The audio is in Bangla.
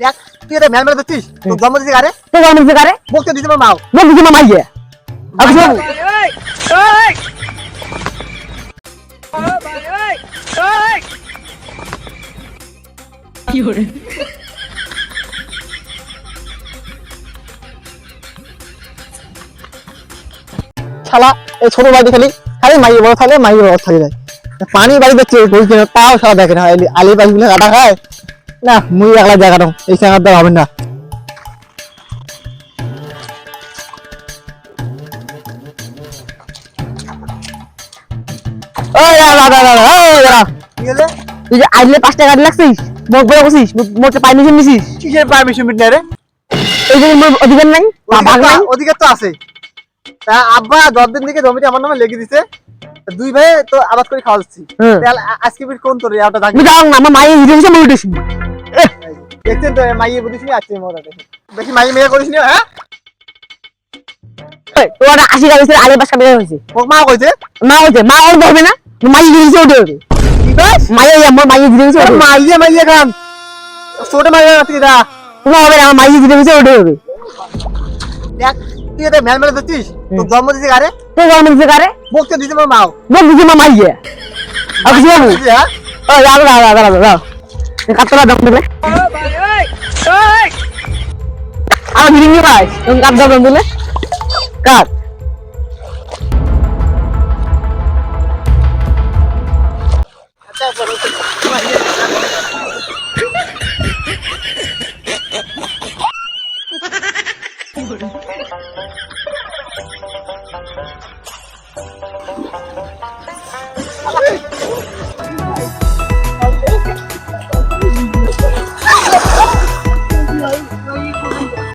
দেখ তুই এটা মেরে দিচ্ছিস তোর জন্ম দিতে আরে তো গরম দিতে কারে? বকতে দিতে মাও। বল দিতে ইয়ে কিছু বলব? শালা এই ছোট বাড়ি খালি খালি মাইয়ে বড় থাকলে মাইয়ে বড় থাকে যায়। পানি বাড়ি দেখছে কিনা তাও শালা দেখে না। আলি- আলি বাড়ি গুলো কাটা খায় না মুই একলা জায়গাটা এই জায়গাটা হবে না। ওই দাঁড়া দাঁড়া দাঁড়া ওই দাঁড়া। কি হলে? তুই যে আইলে পাঁচ টাকা লাগছিস মোক বলে বসিস মোটে পারমিশন নিছিস কিসের পারমিশন মিট রে এই জন্য মোর অধিকার নাই বা ভাগ নাই। ওদিকে তো আছে। তা আব্বা দশ দিন থেকে আমার নামে লেগে দিছে। দুই ভাই তো আবাদ করে খাওয়াচ্ছি হুম। তাহলে আ- আজকে বিট কোন তোর এটা থাকবে না আমার মায়ের হিরো হিসেবে উঠেছি দেখছেন তো মাইয়ে বুঝিস নি আসছে মোরা বেশি মাইয়ে মেয়ে করিস নি হ্যাঁ তোর আশি টাকা দিয়েছে হয়েছে মা কইছে মা হয়েছে মা হবে না মাই হিরো হিসেবে উঠে হবে কি বাস মায়ের আমার উঠে হবে। মাইয়ে মাইয়ে খান মাইয়ে আছে দেখ তুই এটা ম্যাল মেরে দিচ্ছিস জন্ম দিতে আরে তো গরম দিতে কারে বকতে দিতে আমার মাও বল দিতে মামা ইয়ে আর কিছু দিছি, দাঁড়া কাতলা দাম দিলে আর ভিড়ি ভাই তুমি কাত দাম দিলে কাত। Thank.